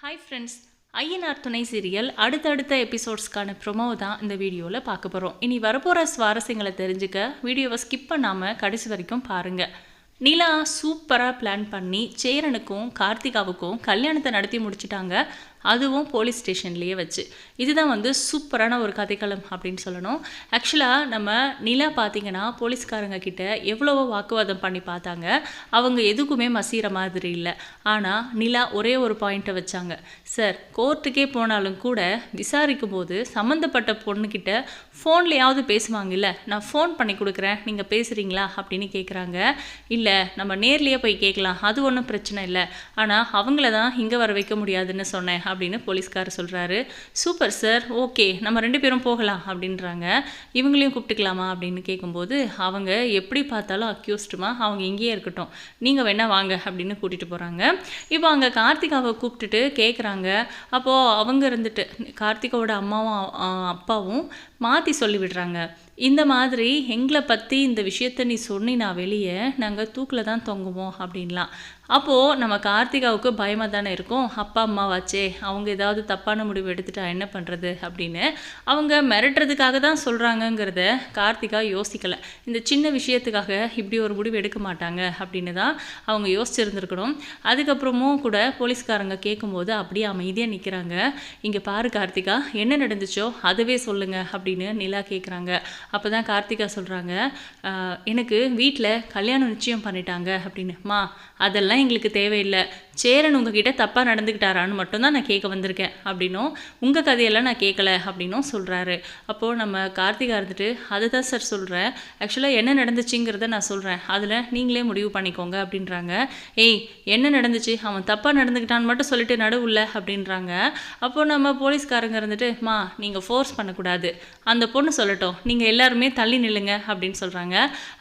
Hi friends INR துணை serial அடுத்தடுத்த எபிசோட்ஸ்க்கான ப்ரொமோ தான் இந்த வீடியோவில் பார்க்க போகிறோம் இனி வரப்போகிற சுவாரஸ்யங்களை தெரிஞ்சுக்க வீடியோவை ஸ்கிப் பண்ணாமல் கடைசி வரைக்கும் பாருங்கள் நிலா சூப்பராக பிளான் பண்ணி சேரனுக்கும் கார்த்திகாவுக்கும் கல்யாணத்தை நடத்தி முடிச்சிட்டாங்க. அதுவும் போலீஸ் ஸ்டேஷன்லேயே வச்சு. இதுதான் வந்து சூப்பரான ஒரு கதைக்களம் அப்படின்னு சொல்லணும். ஆக்சுவலாக நம்ம நிலா பார்த்தீங்கன்னா போலீஸ்காரங்க கிட்ட எவ்வளவோ வாக்குவாதம் பண்ணி பார்த்தாங்க. அவங்க எதுக்குமே மசிகிற மாதிரி இல்லை. ஆனால் நிலா ஒரே ஒரு பாயிண்ட்டை வச்சாங்க. சார் கோர்ட்டுக்கே போனாலும் கூட விசாரிக்கும் போது சம்மந்தப்பட்ட பொண்ணுக்கிட்ட ஃபோன்லையாவது பேசுவாங்கல்ல நான் ஃபோன் பண்ணி கொடுக்குறேன். நீங்கள் பேசுகிறீங்களா அப்படின்னு கேட்குறாங்க இல்லை நம்ம நேர்லேயே போய் கேட்கலாம். அது ஒன்றும் பிரச்சனை இல்லை. ஆனால் அவங்கள தான் இங்கே வர வைக்க முடியாதுன்னு சொன்னேன். அப்படின்னு போலீஸ்காரர் சொல்கிறாரு சூப்பர் சார் ஓகே நம்ம ரெண்டு பேரும் போகலாம் அப்படின்றாங்க. இவங்களையும் கூப்பிட்டுக்கலாமா? அப்படின்னு கேட்கும்போது அவங்க எப்படி பார்த்தாலும் அக்யூஸ்டுமா அவங்க இங்கேயே இருக்கட்டும். நீங்கள் வேணா வாங்க அப்படின்னு கூட்டிகிட்டு போகிறாங்க இப்போ அங்கே கார்த்திகாவை கூப்பிட்டுட்டு கேட்குறாங்க அப்போது அவங்க இருந்துட்டு கார்த்திகாவோட அம்மாவும் அப்பாவும் மாற்றி சொல்லி விடுறாங்க இந்த மாதிரி எங்களை பற்றி இந்த விஷயத்த நீ சொன்னினா வெளியே நாங்கள் தூக்கில் தான் தொங்குவோம் அப்படின்லாம். அப்போது நம்ம கார்த்திகாவுக்கு பயமாக தானே இருக்கும்? அப்பா அம்மாவாச்சே அவங்க ஏதாவது தப்பான முடிவு எடுத்துட்டா என்ன பண்ணுறது அப்படின்னு அவங்க மிரட்டுறதுக்காக தான் சொல்கிறாங்கங்கிறத கார்த்திகா யோசிக்கலை. இந்த சின்ன விஷயத்துக்காக இப்படி ஒரு முடிவு எடுக்க மாட்டாங்க அப்படின்னு தான் அவங்க யோசிச்சிருந்துருக்கணும். அதுக்கப்புறமும் கூட போலீஸ்காரங்க கேட்கும்போது அப்படியே அமைதியாக நிற்கிறாங்க இங்கே பாரு கார்த்திகா என்ன நடந்துச்சோ அதுவே சொல்லுங்கள் அப்படி அப்படின்னு நிலா கேட்குறாங்க அப்போ தான் கார்த்திகா சொல்கிறாங்க எனக்கு வீட்டில் கல்யாணம் நிச்சயம் பண்ணிட்டாங்க அப்படின்னு. மா அதெல்லாம் எங்களுக்கு தேவையில்லை. சேரன் உங்ககிட்ட தப்பாக நடந்துக்கிட்டாரான்னு மட்டும்தான் நான் கேட்க வந்திருக்கேன் அப்படின்னும் உங்கள் கதையெல்லாம் நான் கேட்கல அப்படின்னும் சொல்கிறாரு அப்போது நம்ம கார்த்திகா இருந்துட்டு அதுதான் சார் சொல்கிறேன் ஆக்சுவலாக என்ன நடந்துச்சுங்கிறத நான் சொல்கிறேன் அதில் நீங்களே முடிவு பண்ணிக்கோங்க அப்படின்றாங்க. ஏய் என்ன நடந்துச்சு? அவன் தப்பாக நடந்துக்கிட்டான்னு மட்டும் சொல்லிட்டு நடுவில் அப்படின்றாங்க. அப்போது நம்ம போலீஸ்காரங்க இருந்துட்டு மா நீங்கள் ஃபோர்ஸ் பண்ணக்கூடாது. அந்த பொண்ணு சொல்லட்டும். நீங்கள் எல்லாருமே தள்ளி நில்லுங்க அப்படின்னு சொல்கிறாங்க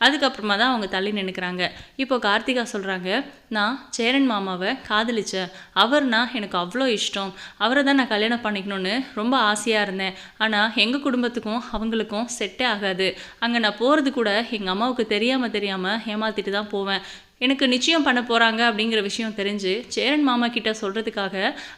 அதுக்கப்புறமா தான் அவங்க தள்ளி நின்றுக்கிறாங்க இப்போ கார்த்திகா சொல்கிறாங்க நான் சேரன் மாமாவை காதலிச்சேன் அவர்னா எனக்கு அவ்வளோ இஷ்டம். அவரை தான் நான் கல்யாணம் பண்ணிக்கணும்னு ரொம்ப ஆசையாக இருந்தேன். ஆனால் எங்கள் குடும்பத்துக்கும் அவங்களுக்கும் செட்டே ஆகாது. அங்கே நான் போகிறது கூட எங்கள் அம்மாவுக்கு தெரியாமல் தெரியாமல் ஏமாத்திட்டு தான் போவேன். எனக்கு நிச்சயம் பண்ண போகிறாங்க அப்படிங்கிற விஷயம் தெரிஞ்சு சேரன் மாமா கிட்ட சொல்கிறதுக்காக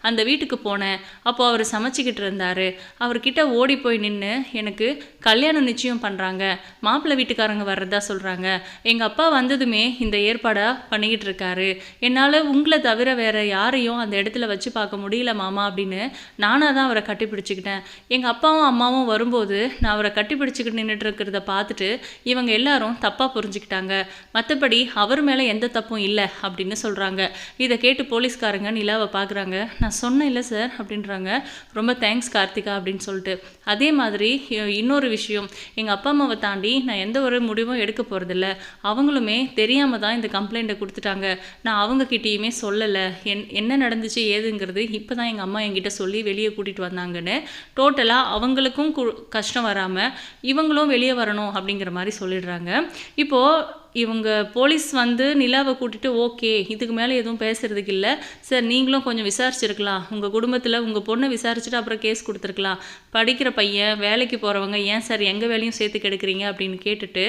அந்த வீட்டுக்கு போனேன். அப்போ அவர் சமைச்சிக்கிட்டு இருந்தார். அவர்கிட்ட ஓடி போய் நின்று எனக்கு கல்யாணம் நிச்சயம் பண்ணுறாங்க மாப்பிள்ளை வீட்டுக்காரங்க வர்றதா சொல்கிறாங்க எங்கள் அப்பா வந்ததுமே இந்த ஏற்பாடாக பண்ணிக்கிட்டு இருக்காரு. என்னால் உங்களை தவிர வேறு யாரையும் அந்த இடத்துல வச்சு பார்க்க முடியல மாமா அப்படின்னு நானாக தான் அவரை கட்டிப்பிடிச்சிக்கிட்டேன். எங்கள் அப்பாவும் அம்மாவும் வரும்போது நான் அவரை கட்டிப்பிடிச்சிக்கிட்டு நின்றுட்டு இருக்கிறத பார்த்துட்டு இவங்க எல்லாரும் தப்பாக புரிஞ்சுக்கிட்டாங்க. மற்றபடி அவர் மேலே எந்த தப்பும் இல்லை அப்படின்னு சொல்கிறாங்க இதை கேட்டு போலீஸ்காரங்க நிலாவை பார்க்குறாங்க நான் சொன்னேன் இல்லை சார் அப்படின்றாங்க. ரொம்ப தேங்க்ஸ் கார்த்திகா அப்படின்னு சொல்லிட்டு. அதே மாதிரி இன்னொரு விஷயம். எங்கள் அப்பா அம்மாவை தாண்டி நான் எந்த ஒரு முடிவும் எடுக்க போகிறதில்ல அவங்களுமே தெரியாமல் தான் இந்த கம்ப்ளைண்ட்டை கொடுத்துட்டாங்க. நான் அவங்கக்கிட்டேயுமே சொல்லலை. என் என்ன நடந்துச்சு ஏதுங்கிறது இப்போ தான் எங்கள் அம்மா என்கிட்ட சொல்லி வெளியே கூட்டிகிட்டு வந்தாங்கன்னு டோட்டலாக அவங்களுக்கும் கு- கஷ்டம் வராமல் இவங்களும் வெளியே வரணும் அப்படிங்கிற மாதிரி சொல்லிடுறாங்க. இப்போது இவங்க போலீஸ் வந்து நிலாவை கூட்டிட்டு ஓகே இதுக்கு மேலே எதுவும் பேசுறதுக்கு இல்லை. சார் நீங்களும் கொஞ்சம் விசாரிச்சிருக்கலாம். உங்கள் குடும்பத்தில் உங்கள் பொண்ணை விசாரிச்சுட்டு அப்புறம் கேஸ் கொடுத்துருக்கலாம். படிக்கிற பையன் வேலைக்கு போகிறவங்க ஏன் சார் எங்கள் வேலையும் சேர்த்து கெடுக்குறீங்க? அப்படின்னு கேட்டுட்டு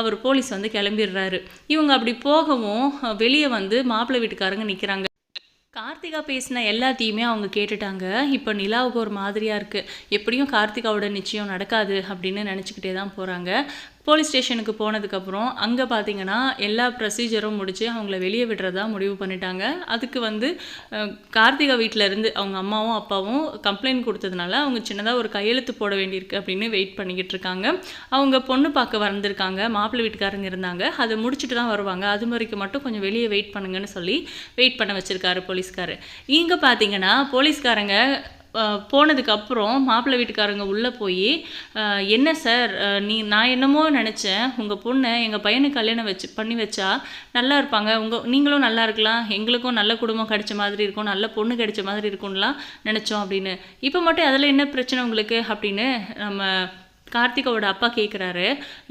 அவர் போலீஸ் வந்து கிளம்பிடுறாரு. இவங்க அப்படி போகவும் வெளியே வந்து மாப்பிள்ளை வீட்டுக்காரங்க நிற்கிறாங்க கார்த்திகா பேசின எல்லாத்தையுமே அவங்க கேட்டுட்டாங்க. இப்போ நிலாவுக்கு ஒரு மாதிரியாக இருக்குது எப்படியும் கார்த்திகாவோட நிச்சயம் நடக்காது அப்படின்னு நினச்சிக்கிட்டே தான் போகிறாங்க போலீஸ் ஸ்டேஷனுக்கு போனதுக்கப்புறம் அங்கே பார்த்தீங்கன்னா எல்லா ப்ரொசீஜரும் முடித்து அவங்கள வெளியே விடுறதா முடிவு பண்ணிட்டாங்க. அதுக்கு வந்து கார்த்திகா வீட்டில் இருந்து அவங்க அம்மாவும் அப்பாவும் கம்ப்ளைண்ட் கொடுத்ததுனால அவங்க சின்னதாக ஒரு கையெழுத்து போட வேண்டியிருக்கு அப்படின்னு வெயிட் பண்ணிக்கிட்டு இருக்காங்க. அவங்க பொண்ணு பார்க்க வந்திருக்காங்க. மாப்பிள்ளை வீட்டுக்காரங்க இருந்தாங்க. அதை முடிச்சுட்டு தான் வருவாங்க. அது வரைக்கும் மட்டும் கொஞ்சம் வெளியே வெயிட் பண்ணுங்கன்னு சொல்லி வெயிட் பண்ண வச்சுருக்காரு போலீஸ்காரர் இங்கே பார்த்தீங்கன்னா போலீஸ்காரங்க போனதுக்கப்புறம் மாப்பிள்ளை வீட்டுக்காரங்க உள்ளே போய் என்ன சார்? நீ நான் என்னமோ நினச்சேன். உங்கள் பொண்ணை எங்கள் பையனுக்கு கல்யாணம் வச்சு பண்ணி வச்சா நல்லா இருப்பாங்க. உங்கள் நீங்களும் நல்லா இருக்கலாம். எங்களுக்கும் நல்ல குடும்பம் கிடைச்ச மாதிரி இருக்கும். நல்ல பொண்ணு கிடைச்ச மாதிரி இருக்கும்லாம் நினச்சோம் அப்படின்னு. இப்போ மட்டும் அதில் என்ன பிரச்சனை உங்களுக்கு? அப்படின்னு நம்ம கார்த்திகாவோட அப்பா கேட்குறாரு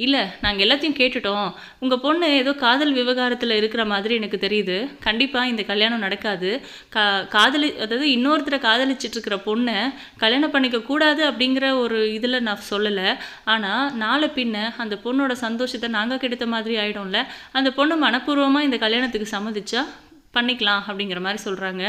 இல்லை நாங்கள் எல்லாத்தையும் கேட்டுட்டோம். உங்கள் பொண்ணு ஏதோ காதல் விவகாரத்தில் இருக்கிற மாதிரி எனக்கு தெரியுது. கண்டிப்பாக இந்த கல்யாணம் நடக்காது. கா காதலி அதாவது இன்னொருத்தரை காதலிச்சிட்டு இருக்கிற பொண்ணை கல்யாணம் பண்ணிக்க கூடாது அப்படிங்கிற ஒரு இதில் நான் சொல்லலை. ஆனால் நாளை பின்ன அந்த பொண்ணோட சந்தோஷத்தை நாங்கள் கெடுத்த மாதிரி ஆகிடும்ல அந்த பொண்ணு மனப்பூர்வமாக இந்த கல்யாணத்துக்கு சம்மதிச்சா பண்ணிக்கலாம் அப்படிங்கிற மாதிரி சொல்கிறாங்க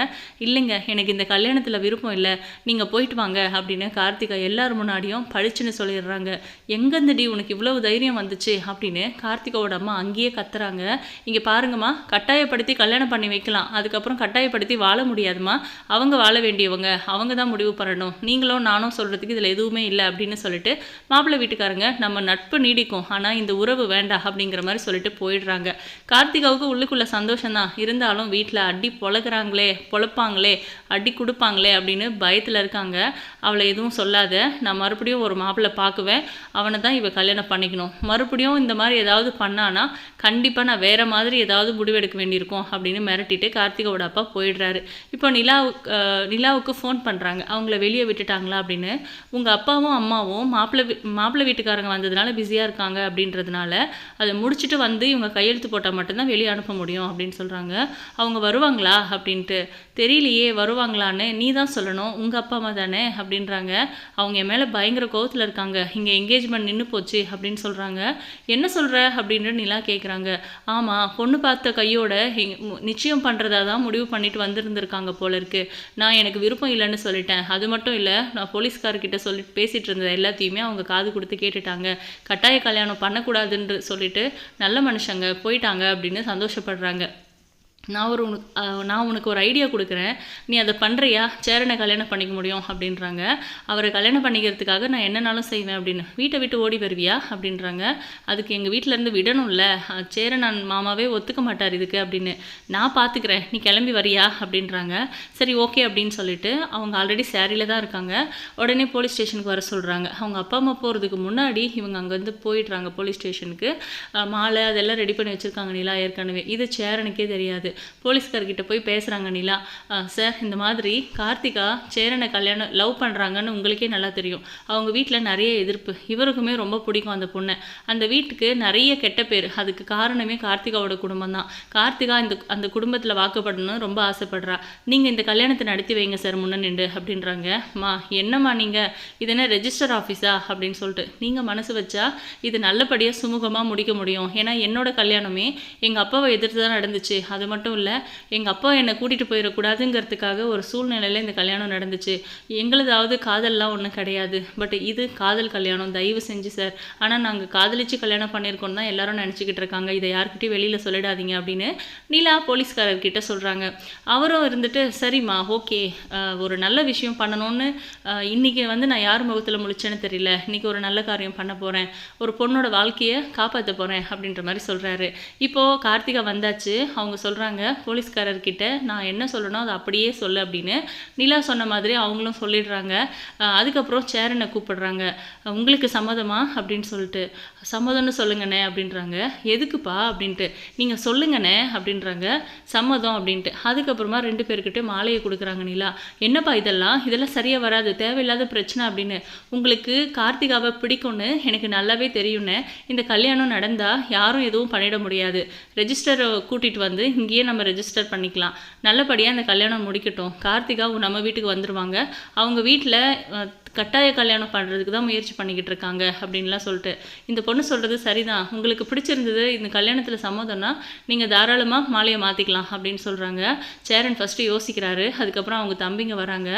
இல்லைங்க எனக்கு இந்த கல்யாணத்தில் விருப்பம் இல்லை. நீங்கள் போயிட்டு வாங்க அப்படின்னு கார்த்திகா எல்லார் முன்னாடியும் பழிச்சுன்னு சொல்லிடுறாங்க. எங்கேருந்துடி உனக்கு இவ்வளவு தைரியம் வந்துச்சு அப்படின்னு கார்த்திகாவோட அம்மா அங்கேயே கத்துறாங்க. இங்கே பாருங்கம்மா கட்டாயப்படுத்தி கல்யாணம் பண்ணி வைக்கலாம். அதுக்கப்புறம் கட்டாயப்படுத்தி வாழ முடியாதும்மா. அவங்க வாழ வேண்டியவங்க. அவங்க தான் முடிவு பண்ணணும். நீங்களும் நானும் சொல்கிறதுக்கு இதில் எதுவுமே இல்லை அப்படின்னு சொல்லிட்டு மாப்பிள்ளை வீட்டுக்காரங்க நம்ம நட்பு நீடிக்கும். ஆனால் இந்த உறவு வேண்டாம் அப்படிங்கிற மாதிரி சொல்லிட்டு போயிடுறாங்க. கார்த்திகாவுக்கு உள்ளுக்குள்ள சந்தோஷம்தான். இருந்தாலும் வீட்டில் அடி பொழக்கிறாங்களே பொழப்பாங்களே அடி கொடுப்பாங்களே அப்படின்னு பயத்தில் இருக்காங்க. அவளை எதுவும் சொல்லாத. நான் மறுபடியும் ஒரு மாப்பிள்ளை பார்க்குவேன். அவனை தான் இவள் கல்யாணம் பண்ணிக்கணும். மறுபடியும் இந்த மாதிரி ஏதாவது பண்ணானா கண்டிப்பாக நான் வேற மாதிரி ஏதாவது முடிவெடுக்க வேண்டியிருக்கும் அப்படின்னு மிரட்டிட்டு கார்த்திகோட அப்பா போயிடுறாரு. இப்போ நிலாவுக்கு நிலாவுக்கு ஃபோன் பண்ணுறாங்க அவங்கள வெளியே விட்டுட்டாங்களா அப்படின்னு. உங்கள் அப்பாவும் அம்மாவும் மாப்பிள்ளை மாப்பிள்ளை வீட்டுக்காரங்க வந்ததுனால பிஸியாக இருக்காங்க அப்படின்றதுனால அதை முடிச்சுட்டு வந்து இவங்க கையெழுத்து போட்டால் மட்டும்தான் வெளியே அனுப்ப முடியும் அப்படின்னு சொல்கிறாங்க அவங்க வருவாங்களா அப்படின்ட்டு தெரியலையே வருவாங்களான்னு நீ தான் சொல்லணும் உங்கள் அப்பா அம்மா தானே அப்படின்றாங்க. அவங்க என் மேலே பயங்கர கோவத்தில் இருக்காங்க. இங்கே என்கேஜ்மெண்ட் நின்று போச்சு அப்படின்னு சொல்கிறாங்க என்ன சொல்கிற அப்படின்னு நிலா கேட்குறாங்க ஆமாம் பொண்ணு பார்த்த கையோட மு- நிச்சயம் பண்ணுறதா தான் முடிவு பண்ணிட்டு வந்திருந்திருக்காங்க போல இருக்கு. நான் எனக்கு விருப்பம் இல்லைன்னு சொல்லிட்டேன். அது மட்டும் இல்லை நான் போலீஸ்காரர்கிட்ட சொல்லி பேசிகிட்டு இருந்தது எல்லாத்தையுமே அவங்க காது கொடுத்து கேட்டுட்டாங்க. கட்டாய கல்யாணம் பண்ணக்கூடாதுன்னு சொல்லிட்டு நல்ல மனுஷங்க போயிட்டாங்க அப்படின்னு சந்தோஷப்படுறாங்க. நான் ஒரு உனக்கு நான் உனக்கு ஒரு ஐடியா கொடுக்குறேன். நீ அதை பண்ணுறியா சேரனை கல்யாணம் பண்ணிக்க முடியும் அப்படின்றாங்க. அவரை கல்யாணம் பண்ணிக்கிறதுக்காக நான் என்னனாலும் செய்வேன் அப்படின்னு. வீட்டை விட்டு ஓடி வருவியா? அப்படின்றாங்க. அதுக்கு எங்கள் வீட்டிலேருந்து விடணும்ல. அஹ், சேரன் மாமாவே ஒத்துக்க மாட்டார் இதுக்கு அப்படின்னு. நான் பார்த்துக்கிறேன் நீ கிளம்பி வரியா? அப்படின்றாங்க. சரி ஓகே அப்படின்னு சொல்லிட்டு அவங்க ஆல்ரெடி சேரீல தான் இருக்காங்க. உடனே போலீஸ் ஸ்டேஷனுக்கு வர சொல்கிறாங்க அவங்க அப்பா அம்மா போகிறதுக்கு முன்னாடி இவங்க அங்கேருந்து போயிடுறாங்க போலீஸ் ஸ்டேஷனுக்கு மாலை அதெல்லாம் ரெடி பண்ணி வச்சுருக்காங்க நிலா ஏற்கனவே. இது சேரனுக்கே தெரியாது. போலீஸ்கார்கிட்ட போய் பேசுகிறாங்க நிலா. சார் இந்த மாதிரி கார்த்திகா சேரனை கல்யாணம் லவ் பண்ணுறாங்கன்னு உங்களுக்கே நல்லா தெரியும். அவங்க வீட்டில் நிறைய எதிர்ப்பு. இவருக்குமே ரொம்ப பிடிக்கும் அந்த பொண்ணை. அந்த வீட்டுக்கு நிறைய கெட்ட பேர். அதுக்கு காரணமே கார்த்திகாவோட குடும்பம் தான் கார்த்திகா இந்த அந்த குடும்பத்தில் வாக்கப்படணும்னு ரொம்ப ஆசைப்படுறா. நீங்கள் இந்த கல்யாணத்தை நடத்தி வைங்க சார் முன்ன நின்று அப்படின்றாங்க. மா என்னம்மா நீங்கள் இது என்ன ரெஜிஸ்டர் ஆஃபீஸா அப்படின்னு சொல்லிட்டு. நீங்கள் மனசு வச்சா இது நல்லபடியாக சுமூகமாக முடிக்க முடியும். ஏன்னா என்னோட கல்யாணமே எங்கள் அப்பாவை எதிர்த்து தான் நடந்துச்சு. அது மட்டும் மட்டும் இல்லை எங்கள் அப்பா என்னை கூட்டிகிட்டு போயிடக்கூடாதுங்கிறதுக்காக ஒரு சூழ்நிலையில் இந்த கல்யாணம் நடந்துச்சு. எங்களுதாவது காதல்லாம் ஒன்றும் கிடையாது. பட் இது காதல் கல்யாணம். தயவு செஞ்சு சார் ஆனால் நாங்கள் காதலிச்சு கல்யாணம் பண்ணியிருக்கோம் தான் எல்லாரும் நினச்சிக்கிட்டு இருக்காங்க. இதை யார்கிட்டையும் வெளியில் சொல்லிடாதீங்க அப்படின்னு நீலா போலீஸ்காரர்கிட்ட சொல்கிறாங்க அவரும் இருந்துட்டு சரிம்மா ஓகே. ஒரு நல்ல விஷயம் பண்ணணும்னு இன்றைக்கி இன்னைக்கு வந்து நான் யார் முகத்தில் முழிச்சேன்னு தெரியல. இன்னைக்கு ஒரு நல்ல காரியம் பண்ண போகிறேன் ஒரு பொண்ணோட வாழ்க்கையை காப்பாற்ற போகிறேன் அப்படின்ற மாதிரி சொல்கிறாரு இப்போது கார்த்திகா வந்தாச்சு. அவங்க சொல்கிறாங்க போலீஸ்காரர்கிட்ட நான் என்ன சொல்லணும் அதை அப்படியே சொல்லு அப்படின்னு நிலா சொன்ன மாதிரி அவங்களும் சொல்லிடுறாங்க. அதுக்கப்புறம் சேரனை கூப்பிடுறாங்க. உங்களுக்கு சம்மதமா அப்படின்னு சொல்லிட்டு. சம்மதம்னு சொல்லுங்கண்ணே அப்படின்றாங்க. எதுக்குப்பா அப்படின்ட்டு. நீங்கள் சொல்லுங்கண்ணே அப்படின்றாங்க. சம்மதம் அப்படின்ட்டு. அதுக்கப்புறமா ரெண்டு பேர்கிட்ட மாலையை கொடுக்குறாங்க நிலா. என்னப்பா இதெல்லாம்? இதெல்லாம் சரியாக வராது. தேவையில்லாத பிரச்சனை அப்படின்னு. உங்களுக்கு கார்த்திகாவை பிடிக்கும்னு எனக்கு நல்லாவே தெரியும்னு. இந்த கல்யாணம் நடந்தால் யாரும் எதுவும் பண்ணிட முடியாது. ரெஜிஸ்டரை கூட்டிகிட்டு வந்து இங்கேயே நம்ம ரெஜிஸ்டர் பண்ணிக்கலாம். நல்லபடியாக அந்த கல்யாணம் முடிக்கட்டும். கார்த்திகா நம்ம வீட்டுக்கு வந்துடுவாங்க அவங்க வீட்டில் கட்டாய கல்யாணம் பண்ணுறதுக்கு தான் முயற்சி பண்ணிக்கிட்டு இருக்காங்க அப்படின்லாம் சொல்லிட்டு. இந்த பொண்ணு சொல்கிறது சரிதான். உங்களுக்கு பிடிச்சிருந்தது இந்த கல்யாணத்தில் சம்மதம்னா நீங்கள் தாராளமாக மாலையை மாற்றிக்கலாம் அப்படின்னு சொல்கிறாங்க சேரன் ஃபஸ்ட்டு யோசிக்கிறாரு. அதுக்கப்புறம் அவங்க தம்பிங்க வராங்க.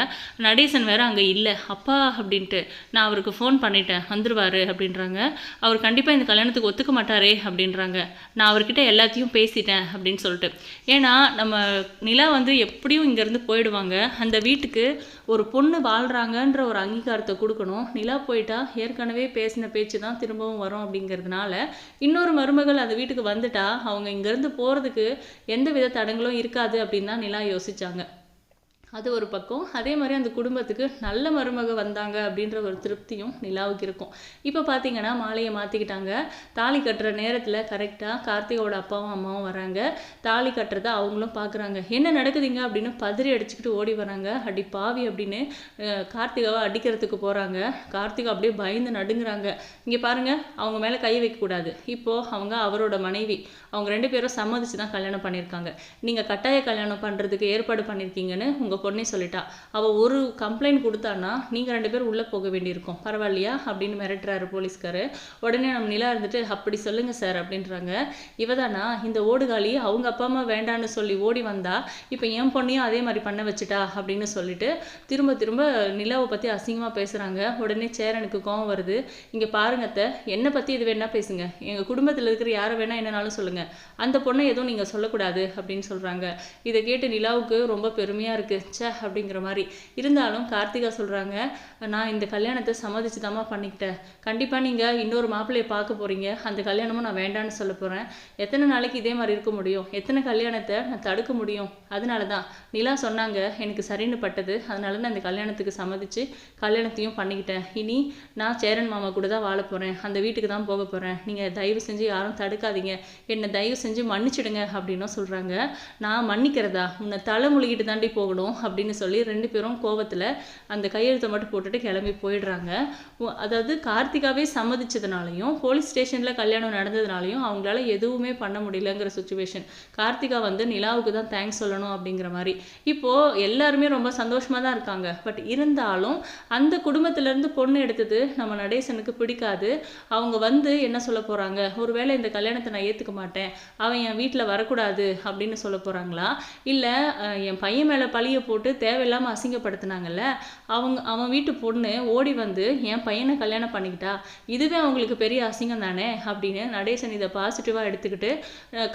நடேசன் வேறு அங்கே இல்லை. அப்பா அப்படின்ட்டு நான் அவருக்கு ஃபோன் பண்ணிட்டேன். வந்துடுவார் அப்படின்றாங்க. அவர் கண்டிப்பாக இந்த கல்யாணத்துக்கு ஒத்துக்க மாட்டாரே அப்படின்றாங்க. நான் அவர்கிட்ட எல்லாத்தையும் பேசிட்டேன் அப்படின்னு சொல்லிட்டு. ஏன்னா நம்ம நிலா வந்து எப்படியும் இங்கேருந்து போயிடுவாங்க. அந்த வீட்டுக்கு ஒரு பொண்ணு வாழ்கிறாங்கன்ற ஒரு அங்கீகாரத்தை கொடுக்கணும். நிலா போயிட்டா ஏற்கனவே பேசின பேச்சு தான் திரும்பவும் வரும் அப்படிங்கிறதுனால இன்னொரு மருமகள் அந்த வீட்டுக்கு வந்துட்டா அவங்க இங்கேருந்து போகிறதுக்கு எந்த வித தடங்களும் இருக்காது அப்படின்னு தான் நிலா யோசிச்சாங்க. அது ஒரு பக்கம். அதே மாதிரி அந்த குடும்பத்துக்கு நல்ல மருமக வந்தாங்க அப்படின்ற ஒரு திருப்தியும் நிலாவுக்கு இருக்கும். இப்போ பார்த்தீங்கன்னா மாலையை மாற்றிக்கிட்டாங்க தாலி கட்டுற நேரத்தில் கரெக்டாக கார்த்திகோட அப்பாவும் அம்மாவும் வராங்க. தாலி கட்டுறதை அவங்களும் பார்க்குறாங்க என்ன நடக்குதுங்க அப்படின்னு பதறி அடிச்சுக்கிட்டு ஓடி வராங்க. அடி பாவி அப்படின்னு கார்த்திகாவை அடிக்கிறதுக்கு போகிறாங்க கார்த்திகா அப்படியே பயந்து நடுங்குறாங்க. இங்கே பாருங்கள் அவங்க மேலே கை வைக்கக்கூடாது இப்போது அவங்க அவரோட மனைவி. அவங்க ரெண்டு பேரும் சம்மதிச்சு தான் கல்யாணம் பண்ணியிருக்காங்க. நீங்கள் கட்டாய கல்யாணம் பண்ணுறதுக்கு ஏற்பாடு பண்ணியிருக்கீங்கன்னு உங்கள் உங்கள் பொண்ணே சொல்லிட்டா. அவள் ஒரு கம்ப்ளைண்ட் கொடுத்தான்னா நீங்கள் ரெண்டு பேரும் உள்ளே போக வேண்டியிருக்கும். பரவாயில்லையா? அப்படின்னு மிரட்டுறாரு போலீஸ்காரு. உடனே நம்ம நிலா இருந்துட்டு அப்படி சொல்லுங்கள் சார் அப்படின்றாங்க. இவதானா இந்த ஓடுகாலி அவங்க அப்பா அம்மா வேண்டான்னு சொல்லி ஓடி வந்தா இப்போ என் பொண்ணையும் அதே மாதிரி பண்ண வச்சுட்டா அப்படின்னு சொல்லிட்டு திரும்ப திரும்ப நிலாவை பற்றி அசிங்கமாக பேசுகிறாங்க உடனே சேரனுக்கு கோவம் வருது. இங்கே பாருங்க அத்தை என்னை பற்றி இது வேணால் பேசுங்க. எங்கள் குடும்பத்தில் இருக்கிற யாரை வேணால் என்னனாலும் சொல்லுங்கள் அந்த பொண்ணை எதுவும் நீங்கள் சொல்லக்கூடாது அப்படின்னு சொல்கிறாங்க இதை கேட்டு நிலாவுக்கு ரொம்ப பெருமையாக இருக்குது ச்சே அப்படிங்கிற மாதிரி. இருந்தாலும் கார்த்திகா சொல்கிறாங்க நான் இந்த கல்யாணத்தை சம்மதிச்சு தாம்மா பண்ணிக்கிட்டேன். கண்டிப்பாக நீங்கள் இன்னொரு மாப்பிள்ளையை பார்க்க போகிறீங்க அந்த கல்யாணமும் நான் வேண்டான்னு சொல்ல போகிறேன் எத்தனை நாளைக்கு இதே மாதிரி இருக்க முடியும்? எத்தனை கல்யாணத்தை நான் தடுக்க முடியும்? அதனால தான் நிலா சொன்னாங்க எனக்கு சரின்னு பட்டது. அதனால நான் இந்த கல்யாணத்துக்கு சம்மதிச்சு கல்யாணத்தையும் பண்ணிக்கிட்டேன். இனி நான் சேரன் மாமா கூட தான் வாழ போகிறேன் அந்த வீட்டுக்கு தான் போக போகிறேன் நீங்கள் தயவு செஞ்சு யாரும் தடுக்காதீங்க. என்னை தயவு செஞ்சு மன்னிச்சிடுங்க அப்படின்னும் சொல்கிறாங்க நான் மன்னிக்கிறதா? உன்னை தலை முழுகிட்டு தாண்டி போகணும். அப்படின்னு சொல்லி ரெண்டு பேரும் கோவத்தில் அந்த கையெழுத்தை மட்டும் போட்டுட்டு கிளம்பி போயிடுறாங்க. அதாவது கார்த்திகாவே சம்மதிச்சதுனாலையும் போலீஸ் ஸ்டேஷனில் கல்யாணம் நடந்ததுனாலையும் அவங்களால எதுவுமே பண்ண முடியலங்கிற சுச்சுவேஷன் கார்த்திகா வந்து நிலாவுக்கு தான் தேங்க்ஸ் சொல்லணும் அப்படிங்கிற மாதிரி. இப்போது எல்லாருமே ரொம்ப சந்தோஷமாக தான் இருக்காங்க. பட் இருந்தாலும் அந்த குடும்பத்திலேருந்து பொண்ணு எடுத்தது நம்ம நடேசனுக்கு பிடிக்காது. அவங்க வந்து என்ன சொல்ல போகிறாங்க ஒருவேளை இந்த கல்யாணத்தை நான் ஏற்றுக்க மாட்டேன். அவன் என் வீட்டில் வரக்கூடாது அப்படின்னு சொல்ல போகிறாங்களா இல்லை என் பையன் மேலே பழிய போட்டு தேவையில்லாமல் அசிங்கப்படுத்தினாங்கல்ல? அவங்க அவன் வீட்டு பொண்ணு ஓடி வந்து என் பையனை கல்யாணம் பண்ணிக்கிட்டா? இதுவே அவங்களுக்கு பெரிய அசிங்கம் தானே? அப்படின்னு நடேசன் இதை பாசிட்டிவாக எடுத்துக்கிட்டு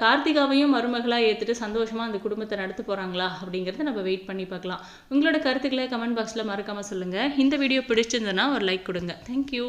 கார்த்திகாவையும் மருமகளாக ஏற்றுட்டு சந்தோஷமாக அந்த குடும்பத்தை நடத்த போகிறாங்களா அப்படிங்கிறத நம்ம வெயிட் பண்ணி பார்க்கலாம். உங்களோட கருத்துக்களை கமெண்ட் பாக்ஸில் மறக்காமல் சொல்லுங்கள் இந்த வீடியோ பிடிச்சிருந்ததுன்னா ஒரு லைக் கொடுங்க. தேங்க்யூ